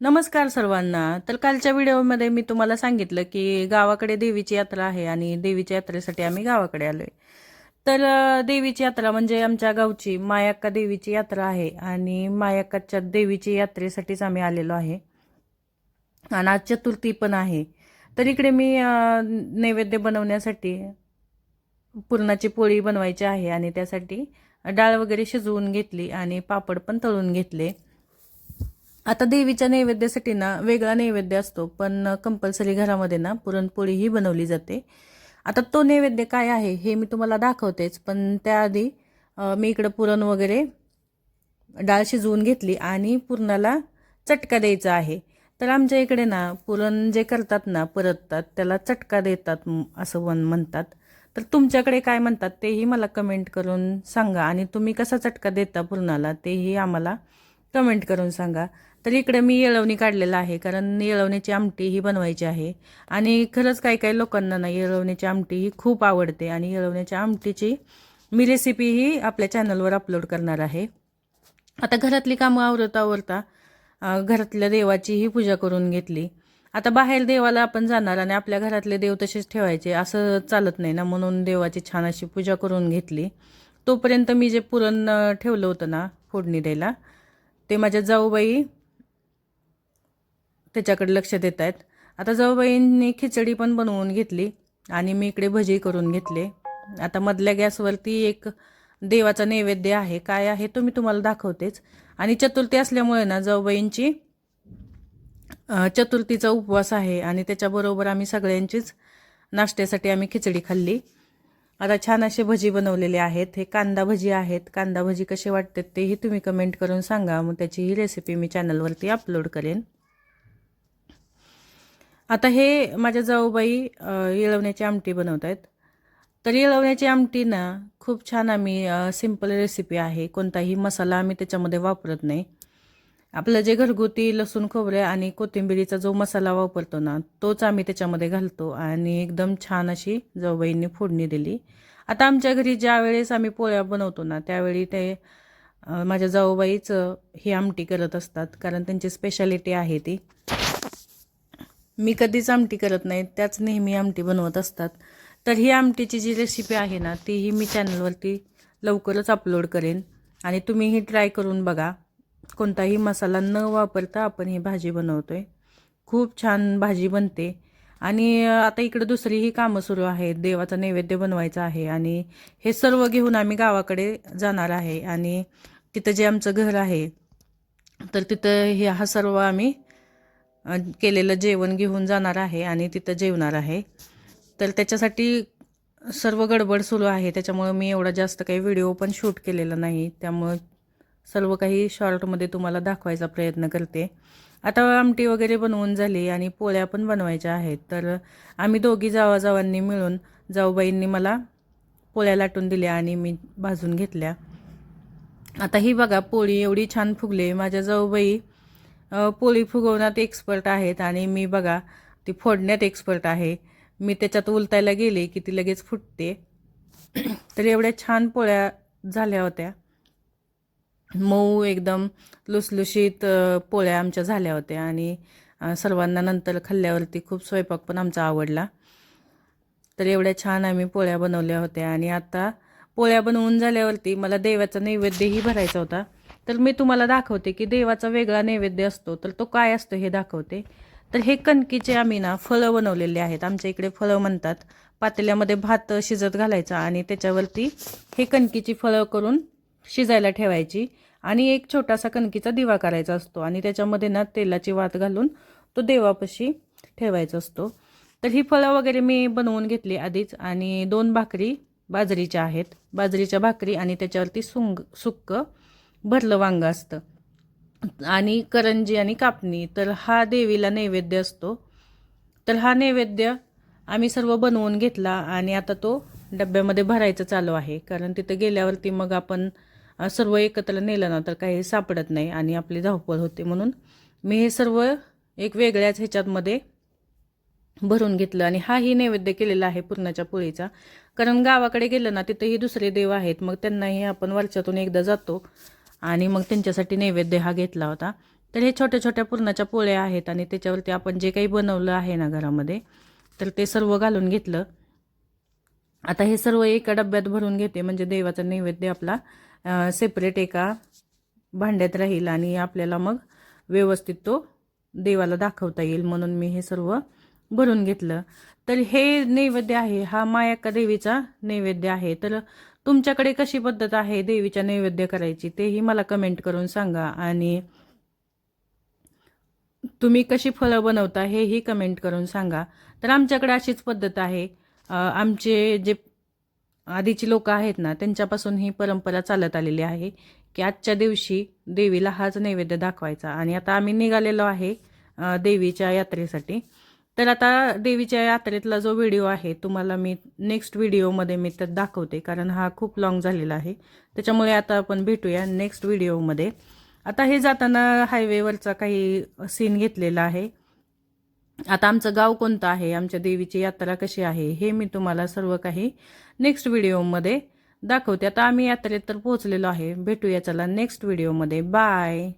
नमस्कार सर्वांना. तर कालच्या व्हिडिओमध्ये मी तुम्हाला सांगितलं की गावाकडे देवीची यात्रा आहे आणि देवीच्या यात्रेसाठी आम्ही गावाकडे आलो आहे तर देवीची यात्रा म्हणजे आमच्या गावची मायाक्का देवीची यात्रा आहे आणि मायाक्काच्या देवीची यात्रेसाठीच आम्ही आलेलो आहे. आणि आज चतुर्थी पण आहे. तर इकडे मी नैवेद्य बनवण्यासाठी पुरणाची पोळी बनवायची आहे आणि त्यासाठी डाळ वगैरे शिजवून घेतली आणि पापड पण तळून घेतले. आता देवीच्या नैवेद्यासाठी ना वेगळा नैवेद्य असतो पण कंपल्सरी घरामध्ये ना पुरणपोळीही बनवली जाते. आता तो नैवेद्य काय आहे हे मी तुम्हाला दाखवतेच पण त्याआधी मी इकडं पुरण वगैरे डाळ शिजवून घेतली आणि पुरणाला चटका द्यायचा आहे. तर आमच्या इकडे ना पुरण जे करतात ना परततात त्याला चटका देतात असं वन म्हणतात. तर तुमच्याकडे काय म्हणतात तेही मला कमेंट करून सांगा आणि तुम्ही कसा चटका देता पुरणाला तेही आम्हाला कमेंट करून सांगा. तर इकडे मी येळवणी काढलेला आहे कारण येळवणीची आमटी ही बनवायची आहे. आणि खरंच काही काही लोकांना ना येळवणीची आमटी ही खूप आवडते आणि येळवण्याच्या आमटीची मी रेसिपी ही आपल्या चॅनलवर अपलोड करणार आहे. आता घरातली कामं आवरता आवरता घरातल्या देवाची ही पूजा करून घेतली. आता बाहेर देवाला आपण जाणार आणि आपल्या घरातले देव तसेच ठेवायचे असं चालत नाही ना. म्हणून देवाची छान अशी पूजा करून घेतली. तोपर्यंत मी जे पुरण ठेवलं होतं ना फोडणी द्यायला ते माझ्या जाऊबाई त्याच्याकडे लक्ष देत आहेत. आता जाऊबाईंनी खिचडी पण बनवून घेतली आणि मी इकडे भजी करून घेतले. आता मधल्या गॅसवरती एक देवाचा नैवेद्य आहे. काय आहे तो मी तुम्हाला दाखवतेच. आणि चतुर्थी असल्यामुळे ना जाऊबाईंची चतुर्थीचा उपवास आहे आणि त्याच्याबरोबर आम्ही सगळ्यांचीच नाश्त्यासाठी आम्ही खिचडी खाल्ली. आता छान असे भजी बनवलेले आहेत. हे कांदा भजी आहेत. कांदा भजी कसे वाटतात तेही तुम्ही कमेंट करून सांगा. मग त्याची ही रेसिपी मी चॅनलवरती अपलोड करेन. आता हे माझ्या जाऊबाई येळवण्याची आमटी बनवत आहेत तर येळवण्याची आमटी ना खूप छान आम्ही सिंपल रेसिपी आहे. कोणताही मसाला आम्ही त्याच्यामध्ये वापरत नाही. आपलं जे घरगुती लसूण खोबरे आणि कोथिंबिरीचा जो मसाला वापरतो ना तोच आम्ही त्याच्यामध्ये घालतो आणि एकदम छान अशी जाऊबाईंनी फोडणी दिली. आता आमच्या घरी ज्या वेळेस आम्ही पोळ्या बनवतो ना त्यावेळी ते माझ्या जाऊबाईच ही आमटी करत असतात कारण त्यांची स्पेशालिटी आहे ती. मी कधीच आमटी करत नाही त्याच नेहमी आमटी बनवत असतात. तर ही आमटीची जी रेसिपी आहे ना तीही मी चॅनलवरती लवकरच अपलोड करेन आणि तुम्हीही ट्राय करून बघा. कोणताही मसाला न वापरता आपण ही भाजी बनवतो आहे खूप छान भाजी बनते. आणि आता इकडं दुसरीही कामं सुरू आहेत. देवाचा नैवेद्य बनवायचा आहे आणि हे सर्व घेऊन आम्ही गावाकडे जाणार आहे. आणि तिथं जे आमचं घर आहे तर तिथं हे हा सर्व आम्ही केलेलं जेवण घेऊन जाणार आहे आणि तिथं जेवणार आहे. तर त्याच्यासाठी सर्व गडबड सुरू आहे. त्याच्यामुळं मी एवढा जास्त काही व्हिडिओ पण शूट केलेला नाही. त्यामुळं सर्व काही शॉर्टमध्ये तुम्हाला दाखवायचा प्रयत्न करते. आता आमटी वगैरे बनवून झाली आणि पोळ्या पण बनवायच्या आहेत. तर आम्ही दोघी जावाजावांनी मिळून जाऊबाईंनी मला पोळ्या लाटून दिल्या आणि मी भाजून घेतल्या. आता ही बघा पोळी एवढी छान फुगली. माझ्या जाऊबाई पोळी फुगवण्यात एक्सपर्ट आहेत आणि मी बघा ती फोडण्यात एक्सपर्ट आहे. मी त्याच्यात उलटायला गेले की ती लगेच फुटते. तर एवढ्या छान पोळ्या झाल्या होत्या. मऊ एकदम लुसलुशीत पोळ्या आमच्या झाल्या होत्या आणि सर्वांना नंतर खाल्ल्यावरती खूप स्वयंपाक पण आमचा आवडला. तर एवढ्या छान आम्ही पोळ्या बनवल्या होत्या आणि आता पोळ्या बनवून झाल्यावरती मला देवाचा नैवेद्यही भरायचा होता. तर मी तुम्हाला दाखवते की देवाचा वेगळा नैवेद्य असतो तर तो काय असतो हे दाखवते. तर हे कणकीचे आम्ही ना फळं बनवलेले आहेत. आमच्या इकडे फळं म्हणतात. पातेल्यामध्ये भात शिजत घालायचा आणि त्याच्यावरती हे कणकीची फळं करून शिजायला ठेवायची आणि एक छोटासा कणकीचा दिवा करायचा असतो. आणि त्याच्यामध्ये ना तेलाची वात घालून तो देवापाशी ठेवायचा असतो. तर ही फळं वगैरे मी बनवून घेतली आधीच. आणि दोन भाकरी बाजरीच्या आहेत. बाजरीच्या भाकरी आणि त्याच्यावरती सुंग सुक्क भरलं वांग असतं. आणि करंजी आणि कापणी. तर हा देवीला नैवेद्य असतो. तर हा नैवेद्य आम्ही सर्व बनवून घेतला. आणि आता तो डब्यामध्ये भरायचं चालू आहे. कारण तिथं गेल्यावरती मग आपण सर्व एकत्र नेलं ना तर काही सापडत नाही आणि आपली धावपळ होते म्हणून मी हे सर्व एक वेगळ्याच ह्याच्यातमध्ये भरून घेतलं आणि हाही नैवेद्य केलेला आहे पुरणाच्या पोळीचा. कारण गावाकडे गेलं ना तिथंही दुसरे देव आहेत मग त्यांनाही आपण वर्षातून एकदा जातो आणि मग त्यांच्यासाठी नैवेद्य हा घेतला होता. तर हे छोट्या छोट्या पुरणाच्या पोळ्या आहेत आणि त्याच्यावरती आपण जे काही बनवलं आहे ना घरामध्ये तर ते सर्व घालून घेतलं. आता हे सर्व एका डब्यात भरून घेते म्हणजे देवाचा नैवेद्य आपला सेपरेट एका भांड्यात राहील आणि आपल्याला मग व्यवस्थित तो देवाला दाखवता येईल म्हणून मी हे सर्व भरून घेतलं. तर हे नैवेद्य आहे हा मायाका देवीचा नैवेद्य आहे. तर तुमच्याकडे कशी पद्धत आहे देवीच्या नैवेद्य करायची तेही मला कमेंट करून सांगा आणि तुम्ही कशी फळं बनवता हेही कमेंट करून सांगा. तर आमच्याकडे अशीच पद्धत आहे. आमचे जे आधीची लोक आहेत ना त्यांच्यापासून ही परंपरा चालत आलेली आहे की आजच्या दिवशी देवीला हाच नैवेद्य दाखवायचा. आणि आता आम्ही निघालेलो आहे देवीच्या यात्रेसाठी. तर आता देवीच्या यात्रेतला जो व्हिडिओ आहे तुम्हाला मी नेक्स्ट व्हिडिओमध्ये मी त्यात दाखवते कारण हा खूप लाँग झालेला आहे. त्याच्यामुळे आता आपण भेटूया नेक्स्ट व्हिडिओमध्ये. आता हे जाताना हायवेवरचा काही सीन घेतलेला आहे. आता आमचं गाव कोणतं आहे? आमच्या देवीची यात्रा कशी आहे? हे मी तुम्हाला सर्व काही नेक्स्ट व्हिडिओमध्ये दाखवते. आता आम्ही यात्रेत तर पोहोचलेलो आहे. भेटूया चला नेक्स्ट व्हिडिओमध्ये बाय